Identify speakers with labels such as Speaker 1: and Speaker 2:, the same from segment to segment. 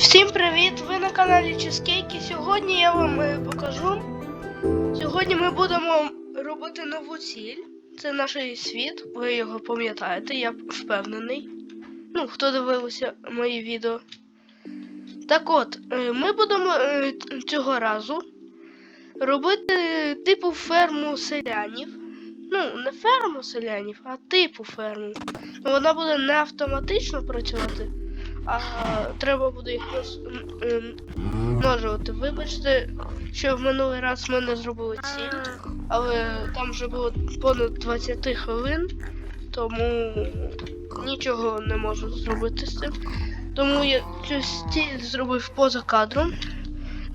Speaker 1: Всім привіт! Ви на каналі і сьогодні я вам е, покажу. Сьогодні ми будемо робити нову ціль. Це наш світ, ви його пам'ятаєте, я впевнений. Ну, хто дивився мої відео. Так от, е, ми будемо е, цього разу робити типу ферму селянів. Ну, не ферму селянів, а типу ферму. Вона буде не автоматично працювати, а треба буде їх множувати. Вибачте, що в минулий раз ми не зробили ціль, але там вже було понад 20 хвилин, тому нічого не можу зробити з цим. Тому я цю стіль зробив поза кадром.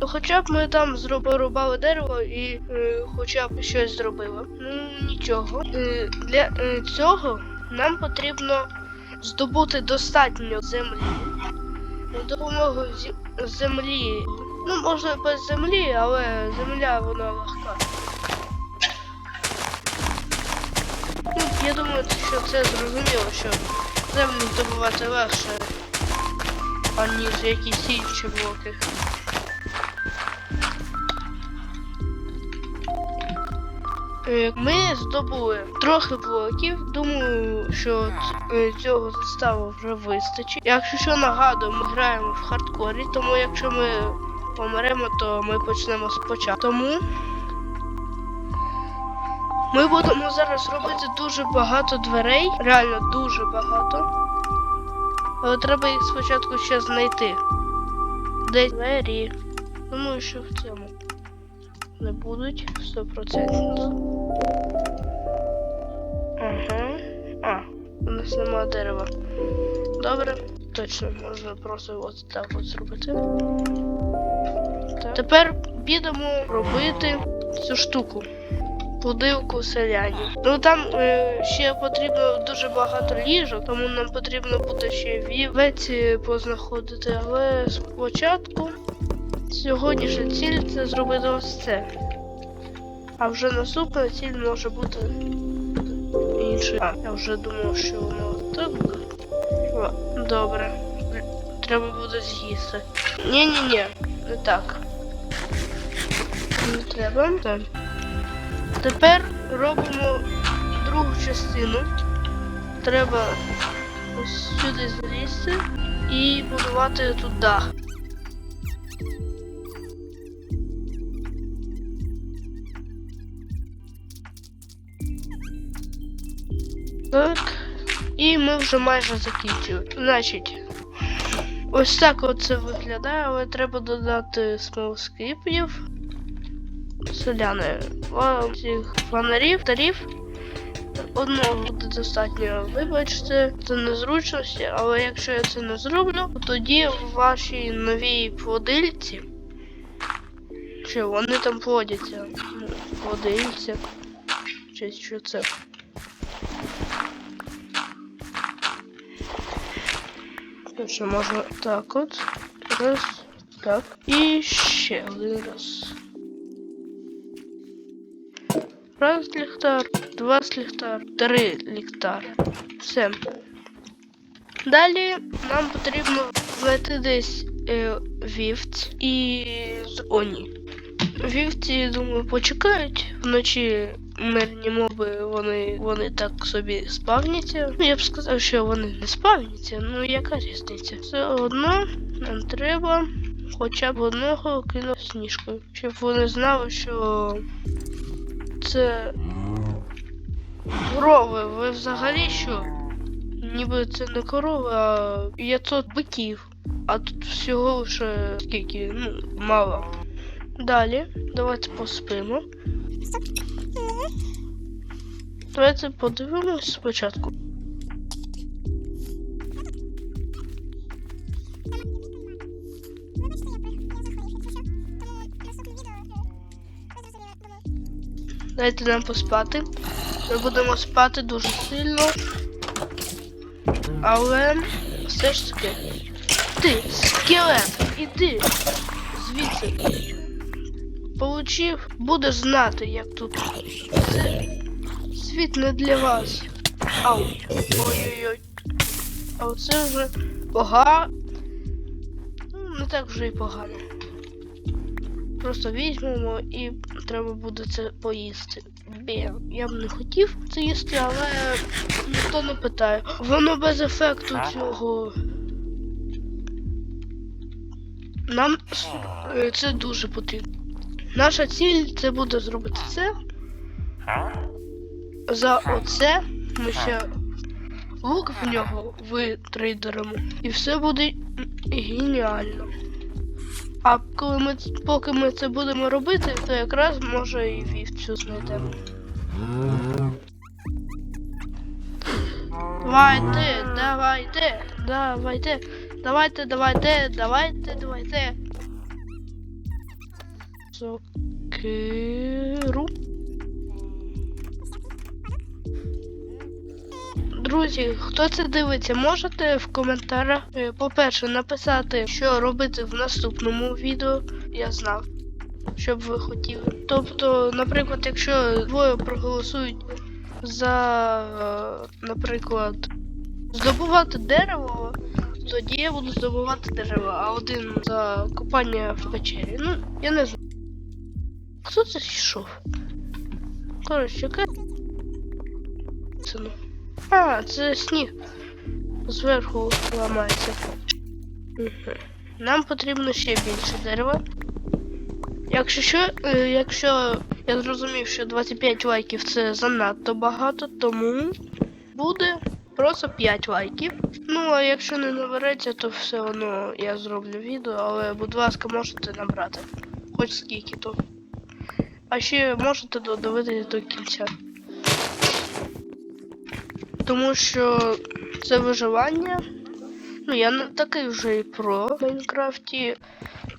Speaker 1: Ну, хоча б ми там зробили дерево і е, хоча б щось зробили. Ну нічого. Е, для е, цього нам потрібно здобути достатньо землі. Допомогою землі. Ну, можна без землі, але земля вона легка. Ну, я думаю, що це зрозуміло, що землю здобувати легше, аніж якісь інші блоки. Ми здобули трохи блоків. Думаю, що е, цього заставу вже вистачить. Якщо що нагадую, ми граємо в хардкорі, тому якщо ми помремо, то ми почнемо спочатку. Тому ми будемо зараз робити дуже багато дверей, реально дуже багато. Але треба їх спочатку ще знайти. Де двері? Думаю, що в цьому не будуть 100%. У нас дерева. Добре. Точно, можна просто от так от зробити. Так. Тепер підемо робити цю штуку. Будилку селянів. Ну там е, ще потрібно дуже багато ліжок, тому нам потрібно буде ще вівець е, познаходити. Але спочатку сьогоднішня ціль це зробити ось це. А вже наступна ціль може бути інша. А, я вже думав, що воно так буде. Добре. Треба буде з'їсти. Ні-ні-ні, не так. Не треба. Так. Тепер робимо другу частину. Треба ось сюди залізти і будувати тут дах. Так. І ми вже майже закінчили. Значить, ось так от це виглядає, але треба додати смолоскипів. Селяни. Цих фонарів, тарів. Одного буде достатньо. Вибачте, це незручності, але якщо я це не зроблю, то тоді в вашій новій плодильці. Що вони там плодяться? Плодильці. Чи що це? Що можна так от. Раз, так. І ще один раз. Раз ліхтар, два ліхтар, три ліхтар. Все. Далі нам потрібно знайти десь е, вівць і з оні. Вівці, думаю, почекають вночі мирні моби, вони, вони так собі спавняться. Ну, я б сказав, що вони не спавняться, ну яка різниця? Все одно нам треба хоча б одного кинути сніжкою, щоб вони знали, що це корови. Ви взагалі що? Ніби це не корови, а 500 биків. А тут всього лише скільки, ну, мало. Далі, давайте поспимо. Давайте подивимось спочатку. Дайте нам поспати. Ми будемо спати дуже сильно. Але все ж таки. Ти, скелет, іди звідси. Получив, будеш знати, як тут. Це світ не для вас. Ау. Ой-ой-ой. А оце вже пога. Ну, не так вже й погано. Просто візьмемо і треба буде це поїсти. Блін, я б не хотів це їсти, але ніхто не питає. Воно без ефекту цього. Нам е, це дуже потрібно. Наша ціль це буде зробити це. За оце ми ще лук в нього витрейдеримо. І все буде геніально. А коли ми поки ми це будемо робити, то якраз може і вівцю знайдемо. Давайте, давайте, давайте, давайте, давайте, давайте, давайте. Сокиру. Друзі, хто це дивиться, можете в коментарях, е, по-перше, написати, що робити в наступному відео. Я знав, що б ви хотіли. Тобто, наприклад, якщо двоє проголосують за, е, наприклад, здобувати дерево, тоді я буду здобувати дерево, а один за копання в печері. Ну, я не знаю. Хто це йшов? Коротше, яке це ну? А, це сніг. Зверху ламається. Нам потрібно ще більше дерева. Якщо що, якщо я зрозумів, що 25 лайків це занадто багато, тому буде просто 5 лайків. Ну, а якщо не набереться, то все одно я зроблю відео, але будь ласка, можете набрати. Хоч скільки то. А ще можете додивитися до кінця. Тому що це виживання. Ну, я не такий вже і про Майнкрафті.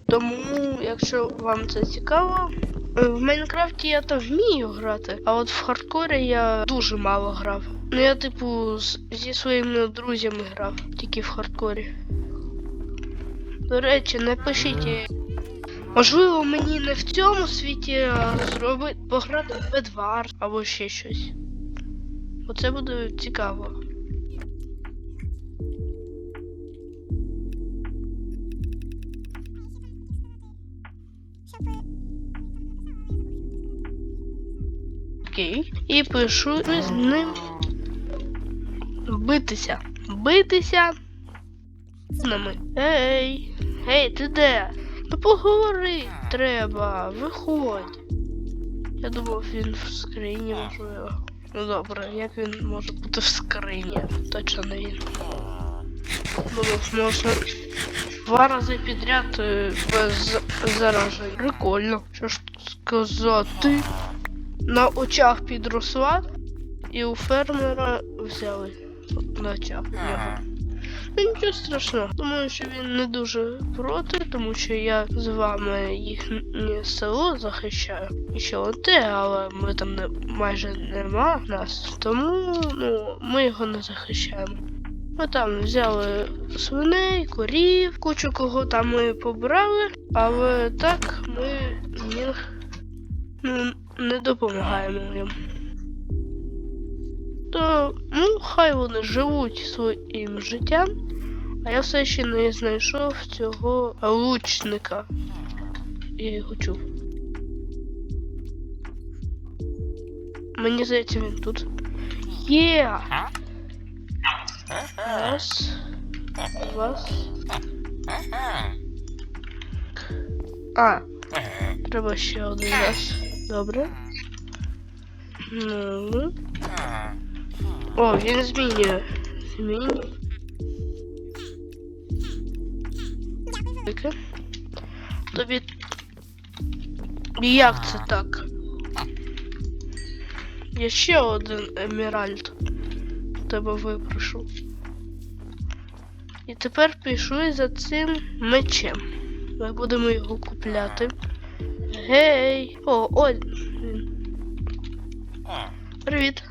Speaker 1: Тому, якщо вам це цікаво, е, в Майнкрафті я там вмію грати, а от в хардкорі я дуже мало грав. Ну я, типу, зі своїми друзями грав, тільки в хардкорі. До речі, напишіть. Е, Можливо, мені не в цьому світі зробити пограти в Bedwars або ще щось. Оце буде цікаво. Окей. І пишу з ним битися. Битися нами. Ей! Гей, ти де? Ну поговори треба, виходь. Я думав, він в скрині можливо. Ну добре, як він може бути в скрині? Точно не він. Думав, можна два рази підряд е, без заражень. Прикольно. Що ж сказати? На очах підросла і у фермера взяли. На очах. Ну, нічого страшного. Думаю, що він не дуже проти, тому що я з вами їхнє село захищаю. І що те, але ми там не майже нема нас. Тому ну, ми його не захищаємо. Ми там взяли свиней, корів, кучу кого там ми побрали, але так ми їм ну, не допомагаємо їм. То ну, хай вони живуть своїм життям, а я все ще не знайшов цього лучника. Я його чув. Мені здається, він тут. Є! Раз. Два. А, треба ще один раз. Добре. Ну. О, він змінює. Змінює. Тобі. Як це так? Я ще один еміральд. Тебе випрошу. І тепер пішли за цим мечем. Ми будемо його купляти. Гей! О, ой! Привіт.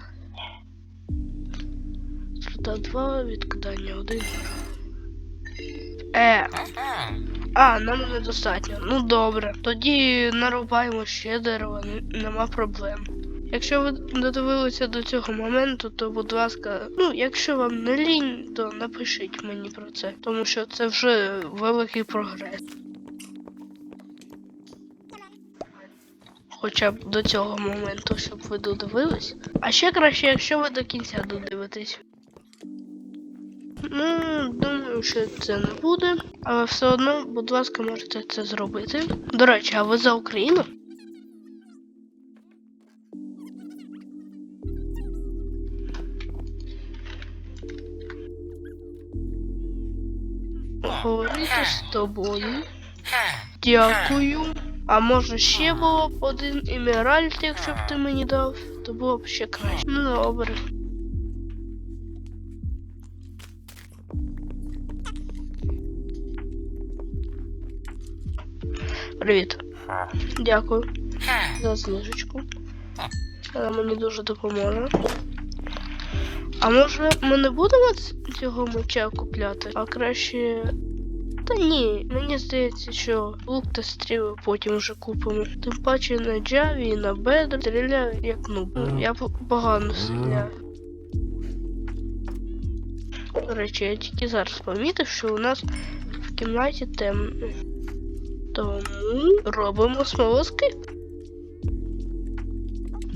Speaker 1: Струта 2, відкидання 1. Е. А, нам недостатньо. Ну добре. Тоді нарубаємо ще дерево, нема проблем. Якщо ви додивилися до цього моменту, то будь ласка, ну якщо вам не лінь, то напишіть мені про це, тому що це вже великий прогрес. Хоча б до цього моменту, щоб ви додивились. А ще краще, якщо ви до кінця додивитесь. Ну, думаю, що це не буде, але все одно, будь ласка, можете це зробити. До речі, а ви за Україну? Говорити з тобою. Дякую. А може ще було б один емеральд, якщо б ти мені дав, то було б ще краще. Ну добре. Привіт. Дякую за знижечку. Вона мені дуже допоможе. А може ми не будемо цього меча купляти, а краще. Та ні, мені здається, що лук та стріли потім вже купимо. Тим паче на джаві і на бедр стріляю як ну. Я погано стріляю. До речі, я тільки зараз помітив, що у нас в кімнаті темно. Тому робимо смолоскип.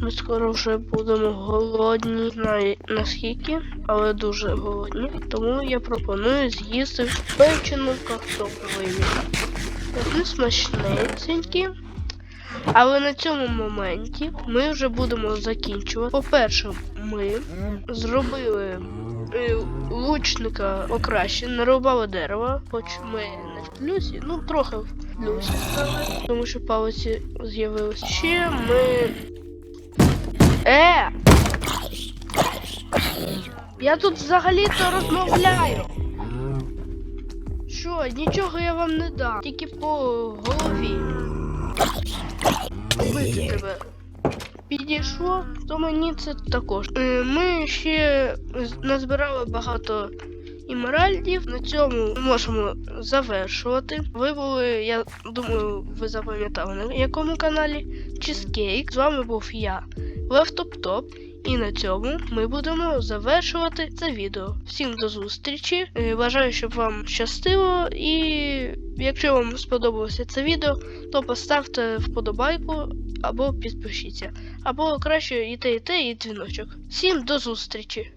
Speaker 1: Ми скоро вже будемо голодні, знаю наскільки, але дуже голодні. Тому я пропоную з'їсти печену картоплю. Вони смачненькі. Але на цьому моменті ми вже будемо закінчувати. По-перше, ми зробили е, лучника покраще, нарубали дерево, хоч ми в плюсі, ну трохи в плюсі тому що палиці з'явилися. Ще ми. Е! Я тут взагалі-то розмовляю. Що, нічого я вам не дам, тільки по голові. Бити тебе. Підійшло, то мені це також. Е, Ми ще назбирали багато імеральдів. На цьому ми можемо завершувати. Ви були, я думаю, ви запам'ятали на якому каналі Cheesecake. З вами був я, Левтоп-Топ. І на цьому ми будемо завершувати це відео. Всім до зустрічі. Е, Бажаю, щоб вам щастило. І якщо вам сподобалося це відео, то поставте вподобайку або підпишіться. Або краще і те, і те, і дзвіночок. Всім до зустрічі!